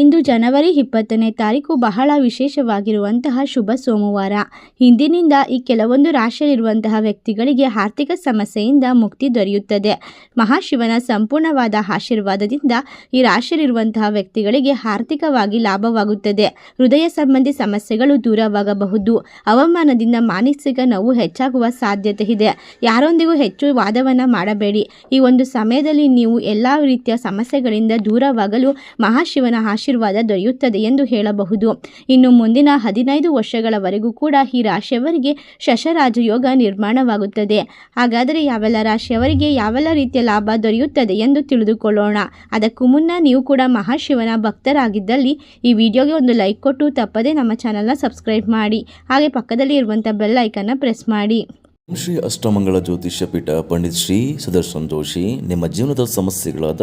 ಇಂದು ಜನವರಿ ಇಪ್ಪತ್ತನೇ ತಾರೀಕು ಬಹಳ ವಿಶೇಷವಾಗಿರುವಂತಹ ಶುಭ ಸೋಮವಾರ. ಹಿಂದಿನಿಂದ ಈ ಕೆಲವೊಂದು ರಾಶಿಯಲ್ಲಿರುವಂತಹ ವ್ಯಕ್ತಿಗಳಿಗೆ ಆರ್ಥಿಕ ಸಮಸ್ಯೆಯಿಂದ ಮುಕ್ತಿ ದೊರೆಯುತ್ತದೆ. ಮಹಾಶಿವನ ಸಂಪೂರ್ಣವಾದ ಆಶೀರ್ವಾದದಿಂದ ಈ ರಾಶಿಯಲ್ಲಿರುವಂತಹ ವ್ಯಕ್ತಿಗಳಿಗೆ ಆರ್ಥಿಕವಾಗಿ ಲಾಭವಾಗುತ್ತದೆ. ಹೃದಯ ಸಂಬಂಧಿ ಸಮಸ್ಯೆಗಳು ದೂರವಾಗಬಹುದು. ಅವಮಾನದಿಂದ ಮಾನಸಿಕ ನೋವು ಹೆಚ್ಚಾಗುವ ಸಾಧ್ಯತೆ ಇದೆ. ಯಾರೊಂದಿಗೂ ಹೆಚ್ಚು ವಾದವನ್ನು ಮಾಡಬೇಡಿ. ಈ ಒಂದು ಸಮಯದಲ್ಲಿ ನೀವು ಎಲ್ಲ ರೀತಿಯ ಸಮಸ್ಯೆಗಳಿಂದ ದೂರವಾಗಲು ಮಹಾಶಿವನ ಆಶೀರ್ವಾದ ದೊರೆಯುತ್ತದೆ ಎಂದು ಹೇಳಬಹುದು. ಇನ್ನು ಮುಂದಿನ ಹದಿನೈದು ವರ್ಷಗಳವರೆಗೂ ಕೂಡ ಈ ರಾಶಿಯವರಿಗೆ ಶಶರಾಜಯೋಗ ನಿರ್ಮಾಣವಾಗುತ್ತದೆ. ಹಾಗಾದರೆ ಯಾವೆಲ್ಲ ರಾಶಿಯವರಿಗೆ ಯಾವೆಲ್ಲ ರೀತಿಯ ಲಾಭ ದೊರೆಯುತ್ತದೆ ಎಂದು ತಿಳಿದುಕೊಳ್ಳೋಣ. ಅದಕ್ಕೂ ಮುನ್ನ ನೀವು ಕೂಡ ಮಹಾಶಿವನ ಭಕ್ತರಾಗಿದ್ದಲ್ಲಿ ಈ ವಿಡಿಯೋಗೆ ಒಂದು ಲೈಕ್ ಕೊಟ್ಟು ತಪ್ಪದೇ ನಮ್ಮ ಚಾನಲ್ನ ಸಬ್ಸ್ಕ್ರೈಬ್ ಮಾಡಿ. ಹಾಗೆ ಪಕ್ಕದಲ್ಲಿ ಇರುವಂಥ ಬೆಲ್ ಐಕನ್ನ ಪ್ರೆಸ್ ಮಾಡಿ. ಶ್ರೀ ಅಷ್ಟಮಂಗಳ ಜ್ಯೋತಿಷ್ಯ ಪೀಠ ಪಂಡಿತ್ ಶ್ರೀ ಸುದರ್ಶನ್ ಜೋಶಿ ನಿಮ್ಮ ಜೀವನದ ಸಮಸ್ಯೆಗಳಾದ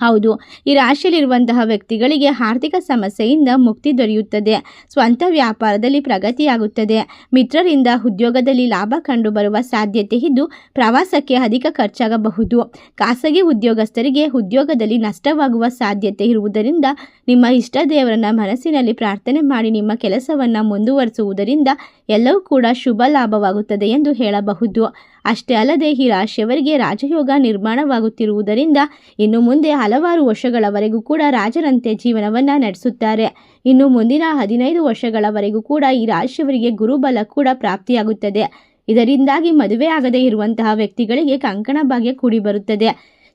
ಹೌದು, ಈ ರಾಶಿಯಲ್ಲಿರುವಂತಹ ವ್ಯಕ್ತಿಗಳಿಗೆ ಆರ್ಥಿಕ ಸಮಸ್ಯೆಯಿಂದ ಮುಕ್ತಿ ದೊರೆಯುತ್ತದೆ. ಸ್ವಂತ ವ್ಯಾಪಾರದಲ್ಲಿ ಪ್ರಗತಿಯಾಗುತ್ತದೆ. ಮಿತ್ರರಿಂದ ಉದ್ಯೋಗದಲ್ಲಿ ಲಾಭ ಕಂಡುಬರುವ ಸಾಧ್ಯತೆ ಇದ್ದು ಪ್ರವಾಸಕ್ಕೆ ಅಧಿಕ ಖರ್ಚಾಗಬಹುದು. ಖಾಸಗಿ ಉದ್ಯೋಗಸ್ಥರಿಗೆ ಉದ್ಯೋಗದಲ್ಲಿ ನಷ್ಟವಾಗುವ ಸಾಧ್ಯತೆ ಇರುವುದರಿಂದ ನಿಮ್ಮ ಇಷ್ಟ ದೇವರನ್ನ ಮನಸ್ಸಿನಲ್ಲಿ ಪ್ರಾರ್ಥನೆ ಮಾಡಿ ನಿಮ್ಮ ಕೆಲಸವನ್ನು ಮುಂದುವರಿಸುವುದರಿಂದ ಎಲ್ಲವೂ ಕೂಡ ಶುಭ ಲಾಭವಾಗುತ್ತದೆ ಎಂದು ಹೇಳಬಹುದು. ಅಷ್ಟೇ ಅಲ್ಲದೆ ಈ ರಾಶಿಯವರಿಗೆ ರಾಜಯೋಗ ನಿರ್ಮಾಣವಾಗುತ್ತಿರುವುದರಿಂದ ಇನ್ನು ಮುಂದೆ ಹಲವಾರು ವರ್ಷಗಳವರೆಗೂ ಕೂಡ ರಾಜರಂತೆ ಜೀವನವನ್ನು ನಡೆಸುತ್ತಾರೆ. ಇನ್ನು ಮುಂದಿನ ಹದಿನೈದು ವರ್ಷಗಳವರೆಗೂ ಕೂಡ ಈ ರಾಶಿಯವರಿಗೆ ಗುರುಬಲ ಕೂಡ ಪ್ರಾಪ್ತಿಯಾಗುತ್ತದೆ. ಇದರಿಂದಾಗಿ ಮದುವೆ ಆಗದೇ ಇರುವಂತಹ ವ್ಯಕ್ತಿಗಳಿಗೆ ಕಂಕಣ ಭಾಗ್ಯ ಕೂಡಿ ಬರುತ್ತದೆ.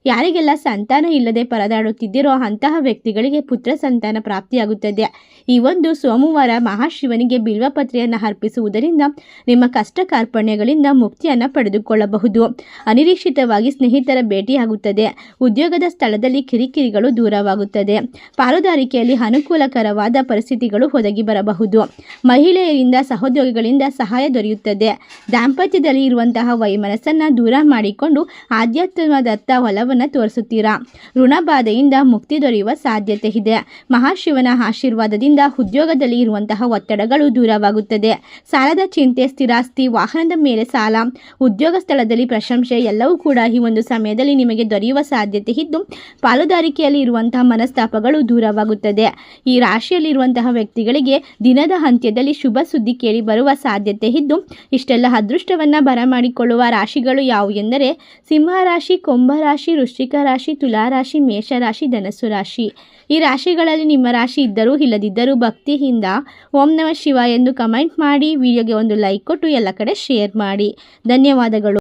ಯಾರಿಗೆಲ್ಲ ಸಂತಾನ ಇಲ್ಲದೆ ಪರದಾಡುತ್ತಿದ್ದೀರೋ ಅಂತಹ ವ್ಯಕ್ತಿಗಳಿಗೆ ಪುತ್ರ ಸಂತಾನ ಪ್ರಾಪ್ತಿಯಾಗುತ್ತದೆ. ಈ ಒಂದು ಸೋಮವಾರ ಮಹಾಶಿವನಿಗೆ ಬಿಲ್ವಪತ್ರೆಯನ್ನು ಅರ್ಪಿಸುವುದರಿಂದ ನಿಮ್ಮ ಕಷ್ಟ ಕಾರ್ಪಣ್ಯಗಳಿಂದ ಮುಕ್ತಿಯನ್ನು ಪಡೆದುಕೊಳ್ಳಬಹುದು. ಅನಿರೀಕ್ಷಿತವಾಗಿ ಸ್ನೇಹಿತರ ಭೇಟಿಯಾಗುತ್ತದೆ. ಉದ್ಯೋಗದ ಸ್ಥಳದಲ್ಲಿ ಕಿರಿಕಿರಿಗಳು ದೂರವಾಗುತ್ತದೆ. ಪಾಲುದಾರಿಕೆಯಲ್ಲಿ ಅನುಕೂಲಕರವಾದ ಪರಿಸ್ಥಿತಿಗಳು ಒದಗಿ ಬರಬಹುದು. ಮಹಿಳೆಯರಿಂದ ಸಹೋದ್ಯೋಗಿಗಳಿಂದ ಸಹಾಯ ದೊರೆಯುತ್ತದೆ. ದಾಂಪತ್ಯದಲ್ಲಿ ಇರುವಂತಹ ವೈಮನಸ್ಸನ್ನು ದೂರ ಮಾಡಿಕೊಂಡು ಆಧ್ಯಾತ್ಮದತ್ತ ಒಲವನ್ನು ತೋರಿಸುತ್ತೀರಾ? ಋಣಬಾಧೆಯಿಂದ ಮುಕ್ತಿ ದೊರೆಯುವ ಸಾಧ್ಯತೆ ಇದೆ. ಮಹಾಶಿವನ ಆಶೀರ್ವಾದದಿಂದ ಉದ್ಯೋಗದಲ್ಲಿ ಇರುವಂತಹ ಒತ್ತಡಗಳು ದೂರವಾಗುತ್ತದೆ. ಸಾಲದ ಚಿಂತೆ, ಸ್ಥಿರಾಸ್ತಿ, ವಾಹನದ ಮೇಲೆ ಸಾಲ, ಉದ್ಯೋಗ ಸ್ಥಳದಲ್ಲಿ ಪ್ರಶಂಸೆ ಎಲ್ಲವೂ ಕೂಡ ಈ ಒಂದು ಸಮಯದಲ್ಲಿ ನಿಮಗೆ ದೊರೆಯುವ ಸಾಧ್ಯತೆ ಇದ್ದು, ಪಾಲುದಾರಿಕೆಯಲ್ಲಿ ಇರುವಂತಹ ಮನಸ್ತಾಪಗಳು ದೂರವಾಗುತ್ತದೆ. ಈ ರಾಶಿಯಲ್ಲಿರುವಂತಹ ವ್ಯಕ್ತಿಗಳಿಗೆ ದಿನದ ಅಂತ್ಯದಲ್ಲಿ ಶುಭ ಸುದ್ದಿ ಕೇಳಿ ಬರುವ ಸಾಧ್ಯತೆ ಇದ್ದು, ಇಷ್ಟೆಲ್ಲ ಅದೃಷ್ಟವನ್ನ ಬರಮಾಡಿಕೊಳ್ಳುವ ರಾಶಿಗಳು ಯಾವುವು ಎಂದರೆ ಸಿಂಹ ರಾಶಿ ಕುಂಭ ರಾಶಿ ವೃಶ್ಚಿಕ ರಾಶಿ, ತುಲಾ ರಾಶಿ ಮೇಷರಾಶಿ ಧನಸ್ಸು ರಾಶಿ. ಈ ರಾಶಿಗಳಲ್ಲಿ ನಿಮ್ಮ ರಾಶಿ ಇದ್ದರೂ ಇಲ್ಲದಿದ್ದರೂ ಭಕ್ತಿಯಿಂದ ಓಂ ನಮ ಶಿವ ಎಂದು ಕಮೆಂಟ್ ಮಾಡಿ, ವಿಡಿಯೋಗೆ ಒಂದು ಲೈಕ್ ಕೊಟ್ಟು ಎಲ್ಲ ಕಡೆ ಶೇರ್ ಮಾಡಿ. ಧನ್ಯವಾದಗಳು.